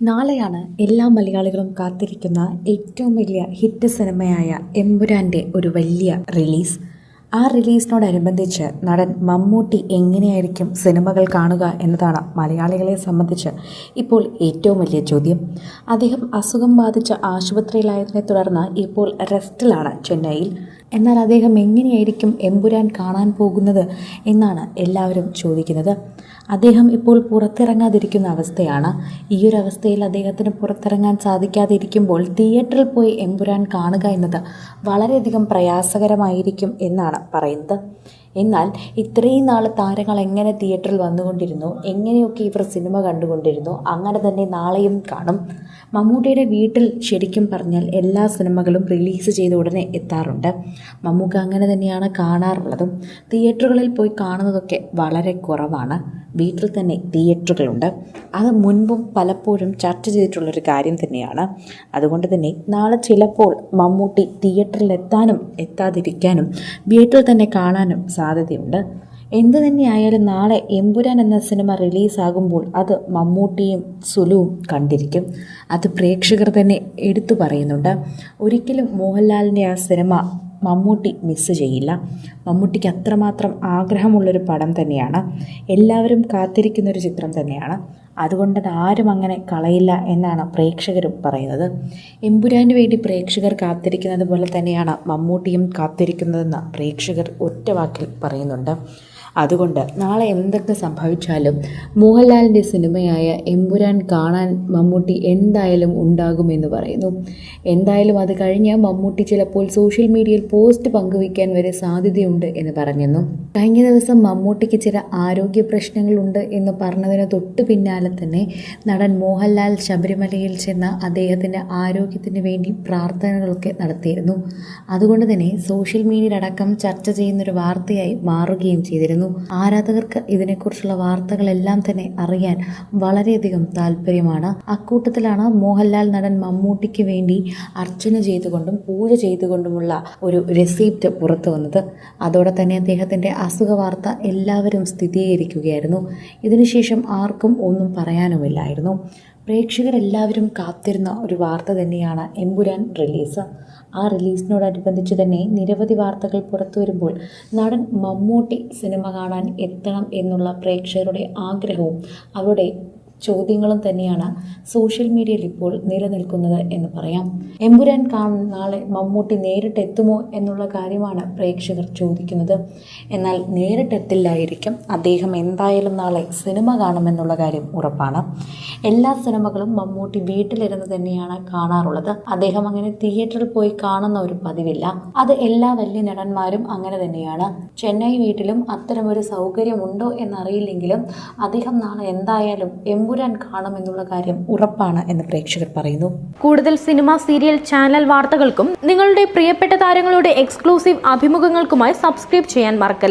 നാളെയാണ് എല്ലാ മലയാളികളും കാത്തിരിക്കുന്ന ഏറ്റവും വലിയ ഹിറ്റ് സിനിമയായ എമ്പുരാന്റെ ഒരു വലിയ റിലീസ്. ആ റിലീസിനോടനുബന്ധിച്ച് നടൻ മമ്മൂട്ടി എങ്ങനെയായിരിക്കും സിനിമകൾ കാണുക എന്നതാണ് മലയാളികളെ സംബന്ധിച്ച് ഇപ്പോൾ ഏറ്റവും വലിയ ചോദ്യം. അദ്ദേഹം അസുഖം ബാധിച്ച് ആശുപത്രിയിലായതിനെ തുടർന്ന് ഇപ്പോൾ റെസ്റ്റിലാണ് ചെന്നൈയിൽ. എന്നാൽ അദ്ദേഹം എങ്ങനെയായിരിക്കും എമ്പുരാൻ കാണാൻ പോകുന്നത് എന്നാണ് എല്ലാവരും ചോദിക്കുന്നത്. അദ്ദേഹം ഇപ്പോൾ പുറത്തിറങ്ങാതിരിക്കുന്ന അവസ്ഥയാണ്. ഈ ഒരു അവസ്ഥയിൽ അദ്ദേഹത്തിന് പുറത്തിറങ്ങാൻ സാധിക്കാതിരിക്കുമ്പോൾ തിയേറ്ററിൽ പോയി എമ്പുരാൻ കാണുക എന്നത് വളരെയധികം പ്രയാസകരമായിരിക്കും എന്നാണ് പറയുന്നത്. എന്നാൽ ഇത്രയും നാൾ താരങ്ങൾ എങ്ങനെ തിയേറ്ററിൽ വന്നുകൊണ്ടിരുന്നു എങ്ങനെയൊക്കെ ഇവർ സിനിമ കണ്ടുകൊണ്ടിരുന്നു അങ്ങനെ തന്നെ നാളെയും കാണും. മമ്മൂട്ടിയുടെ വീട്ടിൽ ശരിക്കും പറഞ്ഞാൽ എല്ലാ സിനിമകളും റിലീസ് ചെയ്ത ഉടനെ എത്താറുണ്ട്. മമ്മൂക്ക അങ്ങനെ തന്നെയാണ് കാണാറുള്ളതും. തിയേറ്ററുകളിൽ പോയി കാണുന്നതൊക്കെ വളരെ കുറവാണ്. വീട്ടിൽ തന്നെ തിയേറ്ററുകളുണ്ട്. അത് മുൻപും പലപ്പോഴും ചർച്ച ചെയ്തിട്ടുള്ളൊരു കാര്യം തന്നെയാണ്. അതുകൊണ്ട് തന്നെ നാളെ ചിലപ്പോൾ മമ്മൂട്ടി തിയേറ്ററിൽ എത്താനും എത്താതിരിക്കാനും വീട്ടിൽ തന്നെ കാണാനും സാധ്യതയുണ്ട്. എന്തു തന്നെയായാലും നാളെ എമ്പുരാൻ എന്ന സിനിമ റിലീസാകുമ്പോൾ അത് മമ്മൂട്ടിയും സുലുവും കണ്ടിരിക്കും. അത് പ്രേക്ഷകർ തന്നെ എടുത്തു പറയുന്നുണ്ട്. ഒരിക്കലും മോഹൻലാലിന്റെ ആ സിനിമ മമ്മൂട്ടി മിസ്സ് ചെയ്യില്ല. മമ്മൂട്ടിക്ക് അത്രമാത്രം ആഗ്രഹമുള്ളൊരു പടം തന്നെയാണ്. എല്ലാവരും കാത്തിരിക്കുന്നൊരു ചിത്രം തന്നെയാണ്. അതുകൊണ്ട് അത് ആരും അങ്ങനെ കളയില്ല എന്നാണ് പ്രേക്ഷകരും പറയുന്നത്. എമ്പുരാന് വേണ്ടി പ്രേക്ഷകർ കാത്തിരിക്കുന്നത് പോലെ തന്നെയാണ് മമ്മൂട്ടിയും കാത്തിരിക്കുന്നതെന്ന് പ്രേക്ഷകർ ഒറ്റ വാക്കിൽ പറയുന്നുണ്ട്. അതുകൊണ്ട് നാളെ എന്തൊക്കെ സംഭവിച്ചാലും മോഹൻലാലിന്റെ സിനിമയായ എമ്പുരാൻ കാണാൻ മമ്മൂട്ടി എന്തായാലും ഉണ്ടാകുമെന്ന് പറയുന്നു. എന്തായാലും അത് കഴിഞ്ഞ് മമ്മൂട്ടി ചിലപ്പോൾ സോഷ്യൽ മീഡിയയിൽ പോസ്റ്റ് പങ്കുവയ്ക്കാൻ വരെ സാധ്യതയുണ്ട് എന്ന് പറഞ്ഞിരുന്നു. കഴിഞ്ഞ ദിവസം മമ്മൂട്ടിക്ക് ചില ആരോഗ്യ പ്രശ്നങ്ങളുണ്ട് എന്ന് പറഞ്ഞതിന് തൊട്ട് പിന്നാലെ തന്നെ നടൻ മോഹൻലാൽ ശബരിമലയിൽ ചെന്ന് അദ്ദേഹത്തിന്റെ ആരോഗ്യത്തിന് വേണ്ടി പ്രാർത്ഥനകളൊക്കെ നടത്തിയിരുന്നു. അതുകൊണ്ട് തന്നെ സോഷ്യൽ മീഡിയയിലടക്കം ചർച്ച ചെയ്യുന്നൊരു വാർത്തയായി മാറുകയും ചെയ്തിരുന്നു. ആരാധകർക്ക് ഇതിനെക്കുറിച്ചുള്ള വാർത്തകളെല്ലാം തന്നെ അറിയാൻ വളരെയധികം താല്പര്യമാണ് അക്കൂട്ടത്തിലാണ് മോഹൻലാൽ നടൻ മമ്മൂട്ടിക്ക് വേണ്ടി അർച്ചന ചെയ്തുകൊണ്ടും പൂജ ചെയ്തുകൊണ്ടുമുള്ള ഒരു റെസീപ്റ്റ് പുറത്തു വന്നത്. അതോടെ തന്നെ അദ്ദേഹത്തിന്റെ അസുഖ വാർത്ത എല്ലാവരും സ്ഥിരീകരിക്കുകയായിരുന്നു ഇതിനുശേഷം ആർക്കും ഒന്നും പറയാനുമില്ലായിരുന്നു. പ്രേക്ഷകരെല്ലാവരും കാത്തിരുന്ന ഒരു വാർത്ത തന്നെയാണ് എമ്പുരാൻ റിലീസ്. ആ റിലീസിനോടനുബന്ധിച്ച് തന്നെ നിരവധി വാർത്തകൾ പുറത്തു വരുമ്പോൾ നടൻ മമ്മൂട്ടി സിനിമ കാണാൻ എത്തണം എന്നുള്ള പ്രേക്ഷകരുടെ ആഗ്രഹവും അവരുടെ ചോദ്യങ്ങളും തന്നെയാണ് സോഷ്യൽ മീഡിയയിൽ ഇപ്പോൾ നിലനിൽക്കുന്നത് എന്ന് പറയാം. എമ്പുരാൻ കാണും നാളെ മമ്മൂട്ടി നേരിട്ടെത്തുമോ എന്നുള്ള കാര്യമാണ് പ്രേക്ഷകർ ചോദിക്കുന്നത്. എന്നാൽ നേരിട്ടെത്തില്ലായിരിക്കും അദ്ദേഹം എന്തായാലും നാളെ സിനിമ കാണുമെന്നുള്ള കാര്യം ഉറപ്പാണ്. എല്ലാ സിനിമകളും മമ്മൂട്ടി വീട്ടിലിരുന്ന് തന്നെയാണ് കാണാറുള്ളത്. അദ്ദേഹം അങ്ങനെ തിയേറ്ററിൽ പോയി കാണുന്ന ഒരു പതിവില്ല. അത് എല്ലാ വലിയ നടന്മാരും അങ്ങനെ തന്നെയാണ്. ചെന്നൈ വീട്ടിലും അത്തരമൊരു സൗകര്യമുണ്ടോ എന്നറിയില്ലെങ്കിലും അദ്ദേഹം നാളെ എന്തായാലും എമ്പുരാൻ കാണുമെന്നുള്ള കാര്യം ഉറപ്പാണ് എന്ന് പ്രേക്ഷകർ പറയുന്നു. കൂടുതൽ സിനിമ സീരിയൽ ചാനൽ വാർത്തകൾക്കും നിങ്ങളുടെ പ്രിയപ്പെട്ട താരങ്ങളുടെ എക്സ്ക്ലൂസീവ് അഭിമുഖങ്ങൾക്കുമായി സബ്സ്ക്രൈബ് ചെയ്യാൻ മറക്കല്ലേ?